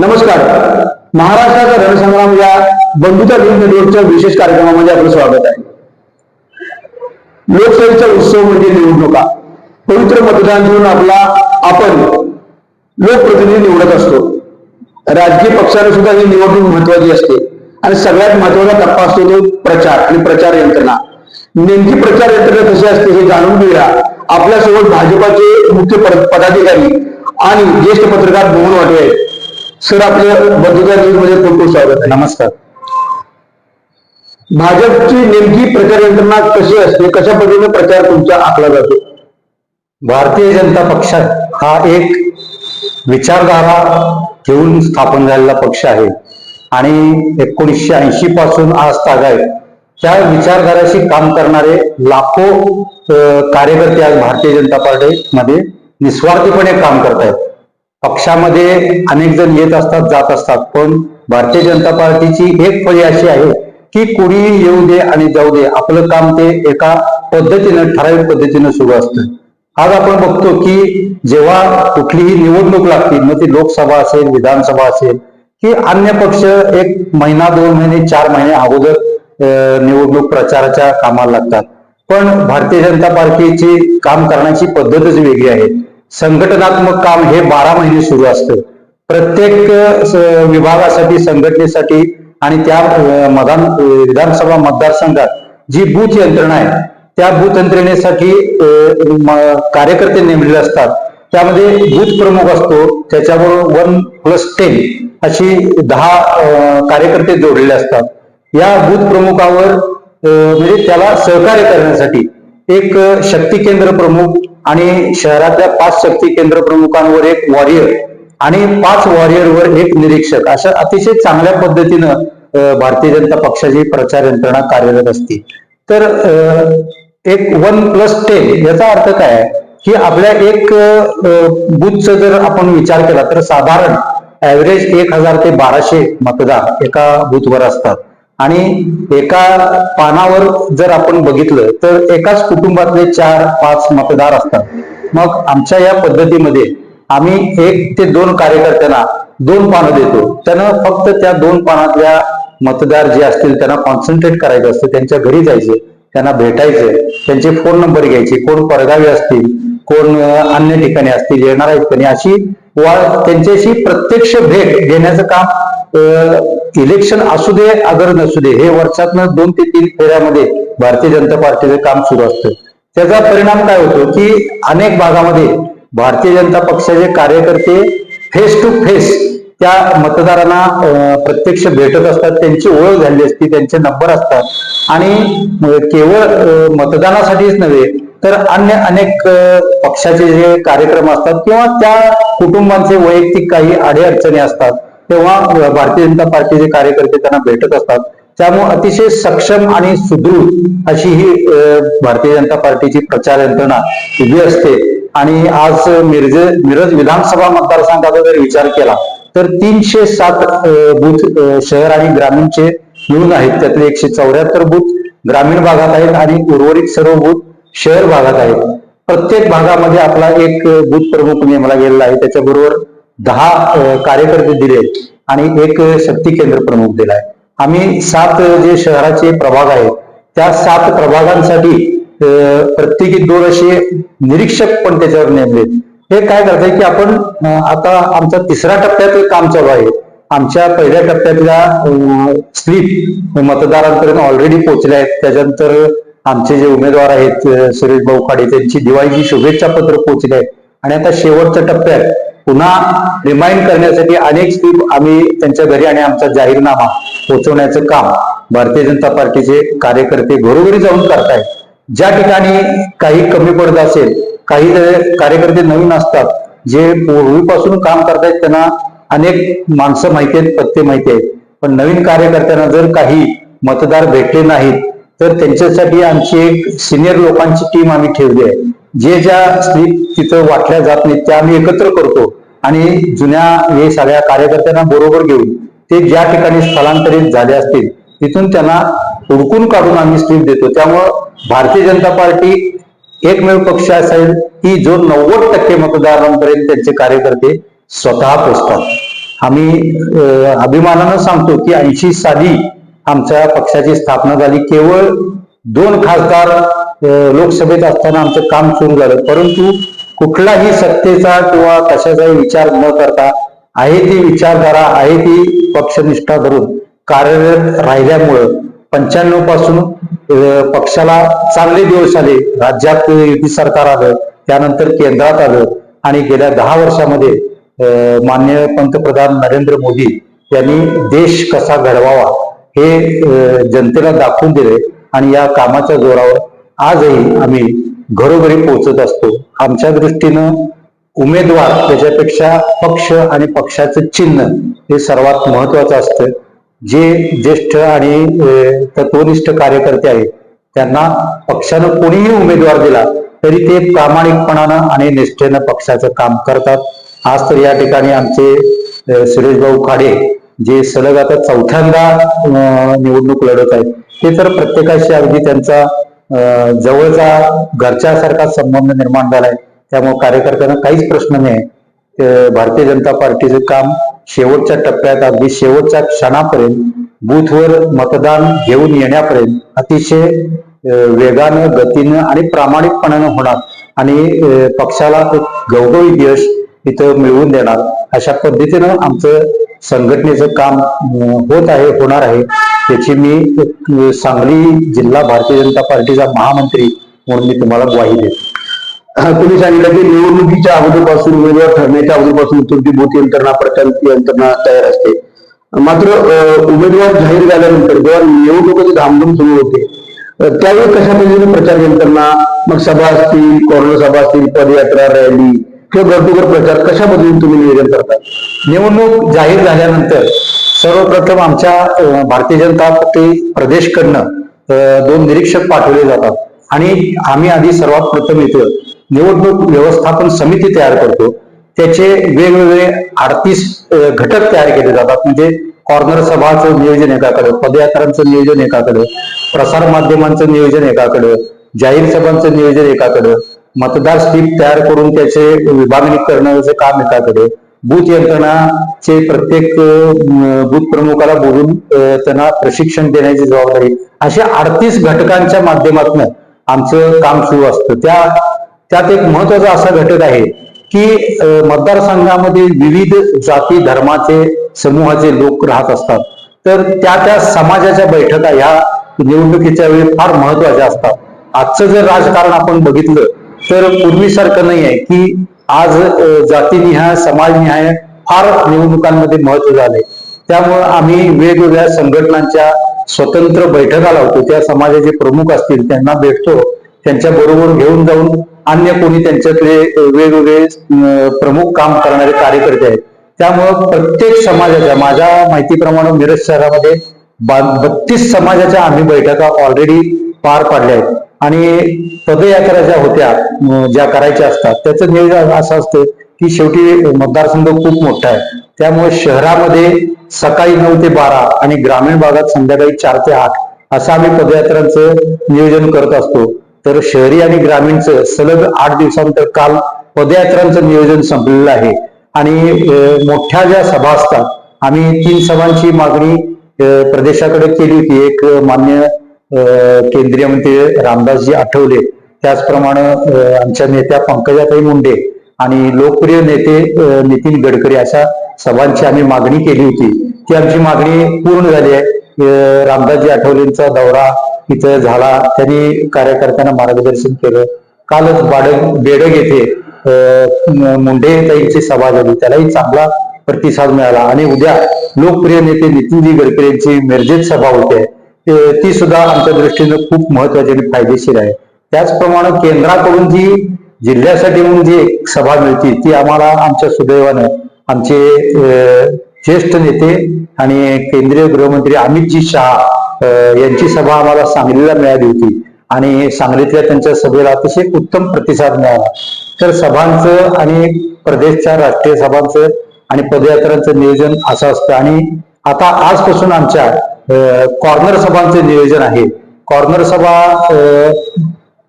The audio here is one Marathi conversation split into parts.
नमस्कार. महाराष्ट्राचा रणसंग्राम या बंधुता दिन नेटवर्कच्या विशेष कार्यक्रमामध्ये आपलं स्वागत आहे. लोकशाहीचा उत्सव म्हणजे निवडणुका. पवित्र मतदान देऊन आपला आपण लोकप्रतिनिधी निवडत असतो. राजकीय पक्षाने सुद्धा ही निवडणूक महत्वाची असते. आणि सगळ्यात महत्त्वाचा टप्पा असतो तो प्रचार आणि प्रचार यंत्रणा. नेमकी प्रचार यंत्रणा कशी असते हे जाणून घेऊया. आपल्यासोबत भाजपाचे मुख्य पद- पदाधिकारी आणि ज्येष्ठ पत्रकार मोहन वाटे आहेत. सर आपल्या बंधुता न्यूजमध्ये खूप खूप स्वागत आहे. नमस्कार. भाजपची नेमकी प्रचार यंत्रणा कशी असते? कशा पद्धतीने प्रचार तुमचा आखला जातो? भारतीय जनता पक्ष हा एक विचारधारा घेऊन स्थापन झालेला पक्ष आहे. आणि एकोणीसशे ऐंशी पासून आज तागाय त्या विचारधाराशी काम करणारे लाखो कार्यकर्ते आज भारतीय जनता पार्टीमध्ये निस्वार्थीपणे काम करत आहेत पक्षामध्ये अनेक जण येत असतात जात असतात. पण भारतीय जनता पार्टीची एक फळी अशी आहे की कुणीही येऊ दे आणि जाऊ दे आपलं काम ते एका पद्धतीनं ठराविक पद्धतीनं सुरू असतं. आज आपण बघतो की जेव्हा कुठलीही निवडणूक लागते मग ती लोकसभा असेल विधानसभा असेल की अन्य पक्ष एक महिना दोन महिने चार महिने अगोदर निवडणूक प्रचाराच्या कामाला लागतात. पण भारतीय जनता पार्टीची काम करण्याची पद्धतच वेगळी आहे. संघटनात्मक काम हे बारा महिने सुरू असतं. प्रत्येक विभागासाठी संघटनेसाठी आणि त्या मधान विधानसभा मतदारसंघात जी बूथ यंत्रणा आहे त्या बूथ यंत्रणेसाठी कार्यकर्ते नेमलेले असतात. त्यामध्ये बूथ प्रमुख असतो त्याच्याबरोबर वन प्लस टेन अशी दहा कार्यकर्ते जोडलेले असतात. या बूथ प्रमुखावर म्हणजे त्याला सहकार्य करण्यासाठी एक शक्ती केंद्र प्रमुख आणि शहरातल्या पाच शक्ती केंद्र प्रमुखांवर एक वॉरियर आणि पाच वॉरियरवर एक निरीक्षक अशा अतिशय चांगल्या पद्धतीनं भारतीय जनता पक्षाची प्रचार यंत्रणा कार्यरत असते. तर एक वन प्लस टेन याचा अर्थ काय की आपल्या एक बूथचा जर आपण विचार केला तर साधारण ऍव्हरेज एक हजार ते बाराशे मतदार एका बुथवर असतात. आणि एका पानावर जर आपण बघितलं तर एकाच कुटुंबातले चार पाच मतदार असतात. मग आमच्या या पद्धतीमध्ये आम्ही एक ते दोन कार्यकर्त्यांना दोन पानं देतो. त्यानं फक्त त्या दोन पानातल्या मतदार जे असतील त्यांना कॉन्सन्ट्रेट करायचं असतं. त्यांच्या घरी जायचे त्यांना भेटायचं त्यांचे फोन नंबर घ्यायचे कोण परगावी असतील कोण अन्य ठिकाणी असतील येणार आहेत अशी वा त्यांच्याशी प्रत्यक्ष भेट घेण्याचं काम इलेक्शन असू दे अगर नसू दे हे वर्षातनं दोन ते तीन फेऱ्यामध्ये भारतीय जनता पार्टीचं काम सुरू असतं. त्याचा परिणाम काय होतो की अनेक भागामध्ये भारतीय जनता पक्षाचे कार्यकर्ते फेस टू फेस त्या मतदारांना प्रत्यक्ष भेटत असतात त्यांची ओळख झाली असते त्यांचे नंबर असतात आणि केवळ मतदानासाठीच नव्हे तर अन्य अनेक पक्षाचे जे कार्यक्रम असतात किंवा त्या कुटुंबांचे वैयक्तिक काही अडीअडचणी असतात तेव्हा भारतीय जनता पार्टीचे कार्यकर्ते त्यांना भेटत असतात. त्यामुळे अतिशय सक्षम आणि सुदृढ अशी ही भारतीय जनता पार्टीची प्रचार यंत्रणा उभी असते. आणि आज मिरज मिरज विधानसभा मतदारसंघाचा जर विचार केला तर तीनशे सात बूथ शहर आणि ग्रामीणचे मिळून आहेत. त्यातले एकशे चौऱ्याहत्तर बूथ ग्रामीण भागात आहेत आणि उर्वरित सर्व बूथ शहर भागात आहेत. प्रत्येक भागामध्ये आपला एक बूथ प्रमुख नेमला गेलेला आहे. त्याच्याबरोबर दहा कार्यकर्ते दिले आहेत आणि एक शक्ती केंद्र प्रमुख दिला आहे आम्ही सात जे शहराचे प्रभाग आहेत त्या सात प्रभागांसाठी प्रत्येकी दोन असे निरीक्षक पण त्याच्यावर नेमलेत हे काय करतंय की आपण आता आमचा तिसऱ्या टप्प्यात काम चालू आहे. आमच्या पहिल्या टप्प्यातल्या स्लीप मतदारांपर्यंत ऑलरेडी पोहोचल्या आहेत. त्याच्यानंतर आमचे जे उमेदवार आहेत सुरेश भाऊ खाडे त्यांची दिवाळीची शुभेच्छा पत्र पोहोचले आहेत. आणि आता शेवटच्या टप्प्यात पुन्हा रिमाइंड करण्यासाठी अनेक स्लीप आम्ही त्यांच्या घरी आणि आमचा जाहीरनामा पोहोचवण्याचं काम भारतीय जनता पार्टीचे कार्यकर्ते घरोघरी जाऊन करतायत. ज्या ठिकाणी काही कमी पडत असेल काही कार्यकर्ते नवीन असतात जे पूर्वीपासून काम करतायत त्यांना अनेक माणसं माहिती आहेत पत्ते माहिती आहेत. पण नवीन कार्यकर्त्यांना जर काही मतदार भेटले नाहीत तर त्यांच्यासाठी आमची एक सिनियर लोकांची टीम आम्ही ठेवली आहे. जे ज्या स्त्री तिथं वाटल्या जात नाहीत त्या आम्ही एकत्र करतो. आणि जुन्या हे सगळ्या कार्यकर्त्यांना बरोबर घेऊन ते ज्या ठिकाणी स्थलांतरित झाले असतील तिथून त्यांना हुडकून काढून आम्ही स्त्री देतो. त्यामुळं भारतीय जनता पार्टी एकमेव पक्ष असेल की जो नव्वद टक्के मतदारांपर्यंत त्यांचे कार्यकर्ते स्वतः पोचतात. आम्ही अभिमानानं सांगतो की ऐंशी साली आमच्या पक्षाची स्थापना झाली. केवळ दोन खासदार लोकसभेत असताना आमचं काम सुरू झालं. परंतु कुठलाही सत्तेचा किंवा कशाचाही विचार न करता आहे ती विचारधारा आहे ती पक्षनिष्ठा धरून कार्यरत राहिल्यामुळं पंच्याण्णवपासून पक्षाला चांगले दिवस आले. राज्यात युती सरकार आलं त्यानंतर केंद्रात आलं आणि गेल्या दहा वर्षामध्ये मान्य माननीय पंतप्रधान नरेंद्र मोदी यांनी देश कसा घडवावा हे जनतेला दाखवून दिले आणि या कामाच्या जोरावर आजही आम्ही घरोघरी पोहोचत असतो. आमच्या दृष्टीनं उमेदवार त्याच्यापेक्षा पक्ष आणि पक्षाचं चिन्ह हे सर्वात महत्वाचं असतं. जे ज्येष्ठ आणि तत्वनिष्ठ कार्यकर्ते आहेत त्यांना पक्षानं कोणीही उमेदवार दिला तरी ते प्रामाणिकपणानं आणि निष्ठेनं पक्षाचं काम करतात. आज तर या ठिकाणी आमचे सुरेश सुरेशभाऊ खाडे जे सलग आता चौथ्यांदा निवडणूक लढत आहेत ते तर प्रत्येकाशी अगदी त्यांचा जवळचा घरच्यासारखा संबंध निर्माण झालाय. त्यामुळे कार्यकर्त्यांना काहीच प्रश्न नाही भारतीय जनता पार्टीचं काम शेवटच्या टप्प्यात अगदी शेवटच्या क्षणापर्यंत बूथवर मतदान घेऊन येण्यापर्यंत अतिशय वेगानं गतीनं आणि प्रामाणिकपणानं होणार. आणि पक्षाला एक यश इथं मिळवून देणार. अशा पद्धतीनं आमचं संघटनेचं काम होत आहे होणार आहे त्याची मी एक, सांगली जिल्हा भारतीय जनता पार्टीचा महामंत्री म्हणून मी तुम्हाला ग्वाही देतो. तुम्ही सांगितलं की निवडणुकीच्या अगोदरपासून उमेदवार ठरण्याच्या अगोदरपासून तुमची बूथ यंत्रणा प्रचार यंत्रणा तयार असते. मात्र उमेदवार जाहीर झाल्यानंतर जेव्हा निवडणुकीची धामधूम सुरू होते त्यावेळी कशा पद्धतीने प्रचार यंत्रणा मग सभा असतील कॉर्नर सभा असतील पदयात्रा रॅली किंवा घर प्रचार कशा पद्धतीने तुम्ही नियोजन करता? निवडणूक जाहीर झाल्यानंतर सर्वप्रथम आमच्या भारतीय जनता पार्टी प्रदेशकडनं दोन निरीक्षक पाठवले जातात. आणि आम्ही आधी सर्वात प्रथम इथं निवडणूक व्यवस्थापन समिती तयार करतो. त्याचे वेगवेगळे अडतीस घटक तयार केले जातात. म्हणजे कॉर्नर सभाचं नियोजन एकाकडे पदयात्रांचं नियोजन एकाकडे प्रसार माध्यमांचं नियोजन एकाकडे जाहीर सभांचं नियोजन एकाकडे मतदार स्लिप तयार करून त्याचे विभागणी करण्याचं काम एकाकडे बूथ यंत्रणाचे प्रत्येक बूथ प्रमुखाला बोलून त्यांना प्रशिक्षण देण्याची जबाबदारी. अशा अडतीस घटकांच्या माध्यमातून आमचं काम सुरू असतं. त्या त्यात एक महत्त्वाचा असा घटक आहे की मतदारसंघामध्ये विविध जाती धर्माचे समूहाचे लोक राहत असतात. तर त्या त्या समाजाच्या बैठका ह्या निवडणुकीच्या वेळी फार महत्त्वाच्या असतात. आजचं जर राजकारण आपण बघितलं तर पूर्वीसारखं नाही आहे की आज जातीनिहाय समाजनिहाय फार निवडणुकांमध्ये महत्त्व झाले त्यामुळं आम्ही वेगवेगळ्या संघटनांच्या स्वतंत्र बैठका लावतो त्या समाजाचे प्रमुख असतील त्यांना भेटतो त्यांच्या बरोबर घेऊन जाऊन अन्य कोणी त्यांच्याकडे वेगवेगळे प्रमुख काम करणारे कार्यकर्ते आहेत. त्यामुळं प्रत्येक समाजाच्या माझ्या माहितीप्रमाणे मिरज शहरामध्ये बत्तीस समाजाच्या आम्ही बैठका ऑलरेडी पार पाडल्या आहेत. आणि पदयात्रा ज्या होत्या ज्या करायच्या असतात त्याचं नियोजन असं असतं की शेवटी मतदारसंघ खूप मोठा आहे. त्यामुळे शहरामध्ये सकाळी नऊ ते बारा आणि ग्रामीण भागात संध्याकाळी चार ते आठ असं आम्ही पदयात्रांचं नियोजन करत असतो. तर शहरी आणि ग्रामीणचं सलग आठ दिवसानंतर काल पदयात्रांचं नियोजन संपलेलं आहे. आणि मोठ्या ज्या सभा असतात आम्ही तीन सभांची मागणी प्रदेशाकडे केली होती. एक मान्य केंद्रीय मंत्री रामदासजी आठवले. त्याचप्रमाणे आमच्या नेत्या पंकजाताई मुंडे आणि लोकप्रिय नेते नितीन गडकरी अशा सभांची आम्ही मागणी केली होती. ती आमची मागणी पूर्ण झाली आहे. रामदासजी आठवलेंचा दौरा इथं झाला. त्यांनी कार्यकर्त्यांना मार्गदर्शन केलं. कालच बाडग बेडग येथे अं, मुंडे ताईंची सभा झाली. त्यालाही चांगला प्रतिसाद मिळाला. आणि उद्या लोकप्रिय नेते नितीनजी गडकरी यांची मिरजेत सभा होते. ती सुद्धा आमच्या दृष्टीनं खूप महत्वाची आणि फायदेशीर आहे. त्याचप्रमाणे केंद्राकडून जी जिल्ह्यासाठी म्हणून जी एक सभा मिळते ती आम्हाला आमच्या सुदैवानं आमचे ज्येष्ठ नेते आणि केंद्रीय गृहमंत्री अमितजी शहा यांची सभा आम्हाला सांगलीला मिळाली होती. आणि सांगलीतल्या त्यांच्या सभेला अतिशय उत्तम प्रतिसाद मिळाला. तर सभांचं आणि प्रदेशच्या राष्ट्रीय सभांचं आणि पदयात्रांचं नियोजन असं असतं. आणि आता आजपासून आमच्या कॉर्नर सभांचे नियोजन आहे. कॉर्नर सभा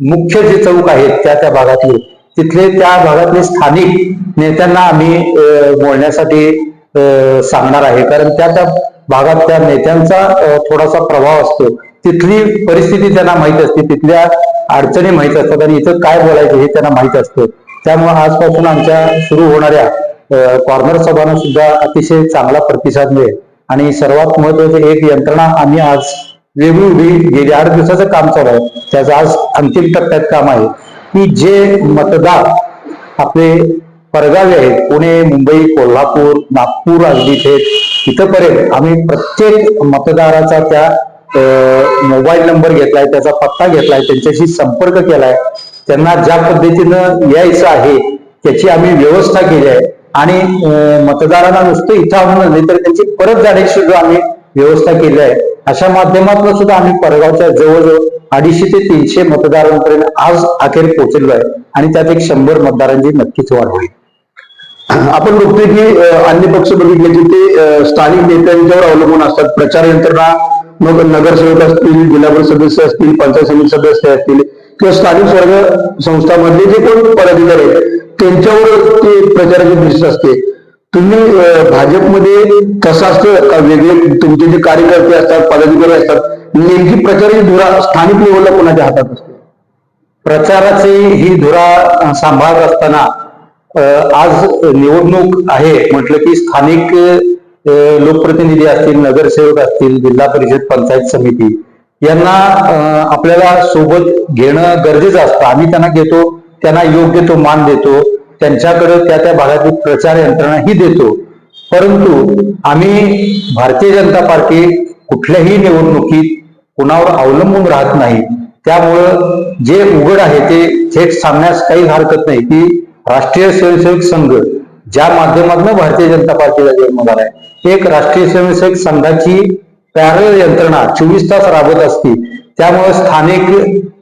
मुख्य जे चौक आहेत त्या त्या भागातले. तिथले त्या भागातले स्थानिक नेत्यांना आम्ही बोलण्यासाठी सांगणार आहे. कारण त्या त्या भागात त्या नेत्यांचा थोडासा प्रभाव असतो. तिथली परिस्थिती त्यांना माहीत असते. तिथल्या अडचणी माहीत असतात आणि इथं काय बोलायचं हे त्यांना माहीत असतं. त्यामुळे आजपासून आमच्या सुरू होणाऱ्या कॉर्नर सभांना सुद्धा अतिशय चांगला प्रतिसाद मिळेल. आणि सर्वात महत्वाचं एक यंत्रणा आम्ही आज वेगळी उभी गेली आठ दिवसाचं काम चालू आहे त्याचं आज अंतिम टप्प्यात काम आहे. की जे मतदार आपले परगावे आहेत पुणे मुंबई कोल्हापूर नागपूर अगदी थेट इथंपर्यंत आम्ही प्रत्येक मतदाराचा त्या मोबाईल नंबर घेतलाय त्याचा पत्ता घेतलाय त्यांच्याशी संपर्क केलाय त्यांना ज्या पद्धतीनं यायचं आहे त्याची आम्ही व्यवस्था केली आहे. आणि अं, मतदारांना नुसतं इथं आणून नाही तर त्यांची परत जाण्याची सुद्धा आम्ही व्यवस्था केली आहे. अशा माध्यमातून सुद्धा आम्ही परगावच्या जवळजवळ अडीचशे ते तीनशे मतदारांपर्यंत आज अखेर पोहोचलो आहे आणि त्यात एक शंभर मतदारांची नक्कीच वाढ होईल. आपण बघतोय की अन्य पक्ष बघितले की ते स्थानिक नेत्यांच्यावर अवलंबून असतात. प्रचार यंत्रणा मग नगरसेवक असतील जिल्हा परिषद सदस्य असतील पंचायत समिती सदस्य असतील किंवा स्थानिक स्वर्ग संस्थांमधले जे कोण पदाधिकारी आहेत त्यांच्यावर ते प्रचाराची दृष्टी असते. तुम्ही भाजपमध्ये कसं असतं का वेगळे तुमचे जे कार्यकर्ते असतात पदाधिकारी असतात नेमकी प्रचाराची धुरा स्थानिक लेवलला कोणाच्या हातात असते? प्रचाराची ही धुरा सांभाळत असताना आज निवडणूक आहे. म्हटलं की स्थानिक लोकप्रतिनिधी असतील नगरसेवक असतील जिल्हा परिषद पंचायत समिती यांना आपल्याला सोबत घेणं गरजेचं असतं. आम्ही त्यांना घेतो त्यांना योग्य तो मान देतो. त्यांच्याकडे त्या त्या भागातील प्रचार यंत्रणा ही देतो. परंतु आम्ही भारतीय जनता पार्टी कुठल्याही निवडणुकीत कुणावर अवलंबून राहत नाही. त्यामुळं जे उघड आहे ते थेट सांगण्यास काही हरकत नाही की राष्ट्रीय स्वयंसेवक संघ ज्या माध्यमातून भारतीय जनता पार्टीला जन्म झालाय एक राष्ट्रीय स्वयंसेवक संघाची पॅरल यंत्रणा चोवीस तास राबत असते. त्यामुळे स्थानिक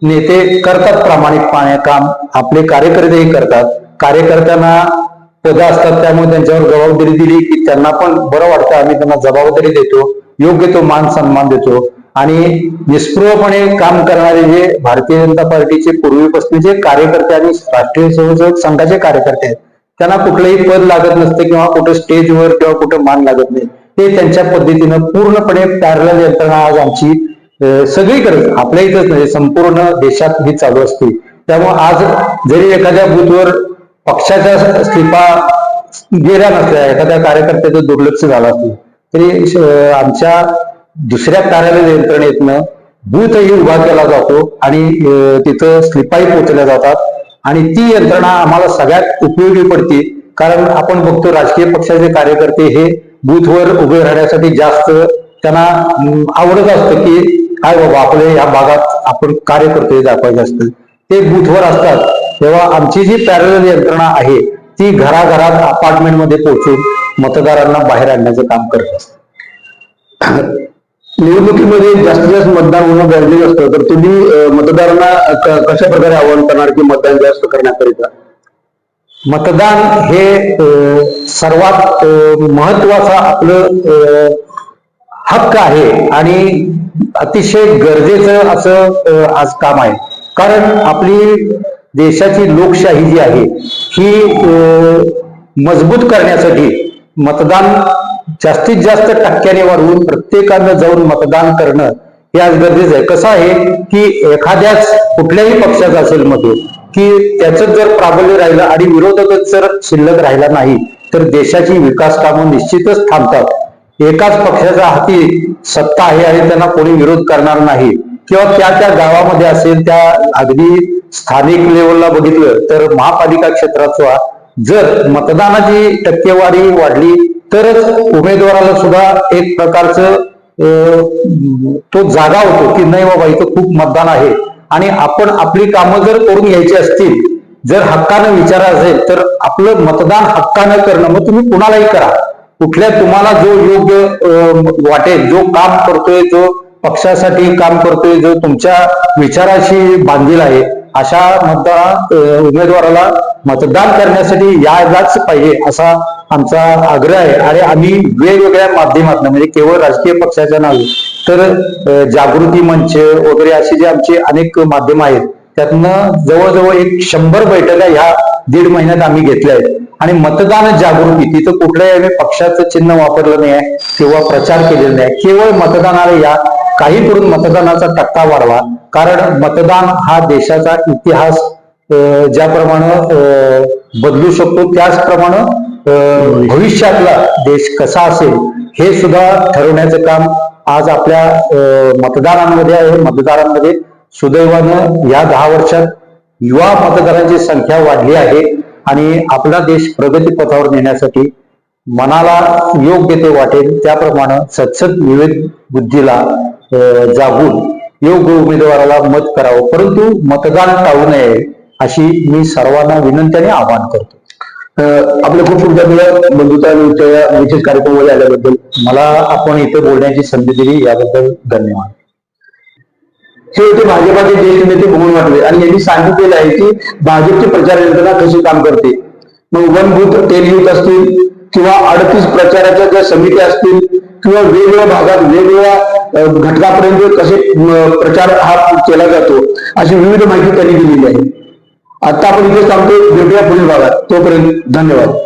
नेते करतात प्रामाणिकपणे काम आपले कार्यकर्तेही करतात. कार्यकर्त्यांना पद असतात त्यामुळे त्यांच्यावर जबाबदारी दिली की त्यांना पण बरं वाटतं आम्ही त्यांना जबाबदारी देतो योग्य तो मान सन्मान देतो. आणि निष्प्रभपणे काम करणारे जे भारतीय जनता पार्टीचे पूर्वीपासून जे कार्यकर्ते आणि राष्ट्रीय स्वयंसेवक संघाचे कार्यकर्ते आहेत त्यांना कुठलंही पद लागत नसतं किंवा कुठं स्टेजवर किंवा कुठं मान लागत नाही. ते त्यांच्या पद्धतीनं पूर्णपणे पॅरल यंत्रणा आज आमची सगळी सगळीकडे आपल्या इथंच नाही संपूर्ण देशात ही चालू असते. त्यामुळे आज जरी एखाद्या बूथवर पक्षाच्या स्लिपा गेल्या नसल्या एखाद्या कार्यकर्त्याचं दुर्लक्ष झालं असलं तरी आमच्या दुसऱ्या कार्यालय यंत्रणेतनं बूथही उभा केला जातो आणि तिथं स्लिपाही पोहोचल्या जातात. आणि ती यंत्रणा आम्हाला सगळ्यात उपयोगी पडते कारण आपण बघतो राजकीय पक्षाचे कार्यकर्ते हे बूथवर उभे राहण्यासाठी जास्त त्यांना आवडत असतं की काय बाबा आपल्या या भागात आपण कार्य करतोय दाखवायचं असतं. ते बूथवर असतात. तेव्हा आमची जी पॅरल यंत्रणा आहे ती घराघरात अपार्टमेंटमध्ये पोहोचून मतदारांना बाहेर आणण्याचं काम करत असते. निवडणुकीमध्ये जास्तीत जास्त मतदान होणं गरजेचं असतं. तर तुम्ही मतदारांना कशा प्रकारे आवाहन करणार की मतदान जास्त करण्याकरिता? मतदान हे सर्वात महत्त्वाचा आपलं हक्क आहे आणि अतिशय गरजेचं असं आज काम आहे. कारण आपली देशाची लोकशाही जी आहे ही मजबूत करण्यासाठी मतदान जास्तीत जास्त टक्क्याने वाढवून प्रत्येकानं जाऊन मतदान करणं हे आज गरजेचं आहे. कसं आहे की एखाद्याच कुठल्याही पक्षाचा असेल मत की त्याचं जर प्राबल्य राहिलं आणि विरोधकच जर शिल्लक राहिला नाही तर देशाची विकास कामं निश्चितच थांबतात. एकाच पक्षाच्या हाती सत्ता आहे आणि त्यांना कोणी विरोध करणार नाही. किंवा त्या त्या गावामध्ये असेल त्या अगदी स्थानिक लेवलला बघितलं तर महापालिका क्षेत्रात जर मतदानाची टक्केवारी वाढली तरच उमेदवाराला सुद्धा एक प्रकारचं तो जागा होतो की नाही बाबा इथं खूप मतदान आहे. आणि आपण आपली कामं जर करून घ्यायची असतील जर हक्कानं विचार असेल तर आपलं मतदान हक्कानं करणं मग तुम्ही कुणालाही करा. कुठल्या तुम्हाला जो योग्य वाटेल जो काम करतोय जो पक्षासाठी काम करतोय जो तुमच्या विचाराशी बांधील आहे अशा मतदार उमेदवाराला मतदान करण्यासाठी यायलाच पाहिजे असा आमचा आग्रह आहे. आणि आम्ही वेगवेगळ्या माध्यमातून म्हणजे केवळ राजकीय पक्षाच्या नाही तर जागृती मंच वगैरे असे जे आमचे अनेक माध्यम आहेत त्यातनं जवळजवळ एक शंभर बैठका ह्या दीड महिन्यात आम्ही घेतल्या आहेत. आणि मतदान जागृती तिथं कुठल्याही आम्ही पक्षाचं चिन्ह वापरलं नाही आहे किंवा प्रचार केलेला नाही केवळ मतदानाला या काही करून मतदानाचा टक्का वाढवा. कारण मतदान हा देशाचा इतिहास ज्याप्रमाणे अं, बदलू शकतो त्याचप्रमाणे भविष्यातला देश कसा असेल हे सुद्धा ठरवण्याचं काम आज आपल्या अं, मतदारांमध्ये आहे. मतदारांमध्ये सुदैवानं या दहा वर्षात युवा मतदारांची संख्या वाढली आहे आणि आपला देश प्रगती पथावर नेण्यासाठी मनाला योग्य ते वाटेल. त्याप्रमाणे सत्सद विवेक बुद्धीला जागून योग्य उमेदवाराला मत करावं. परंतु मतदान टाळू नये अशी मी सर्वांना विनंती आणि आवाहन करतो. अं, खूप खूप बंधुता विशेष कार्यक्रमामध्ये आल्याबद्दल. मला आपण इथे बोलण्याची संधी दिली याबद्दल धन्यवाद. हे होते भाजपाचे ज्येष्ठ नेते मोहन वाटले आणि यांनी सांगितलेलं आहे की भाजपची प्रचार यंत्रणा कशी काम करते? मग वन बूथ टेन युथ असतील किंवा अडतीस प्रचाराच्या ज्या समित्या असतील किंवा वेगवेगळ्या भागात वेगवेगळ्या घटकापर्यंत कसे प्रचार हा केला जातो अशी विविध माहिती त्यांनी दिलेली आहे. आता आपण इथे सांगतो भेटूया पुढील भागात. तोपर्यंत धन्यवाद.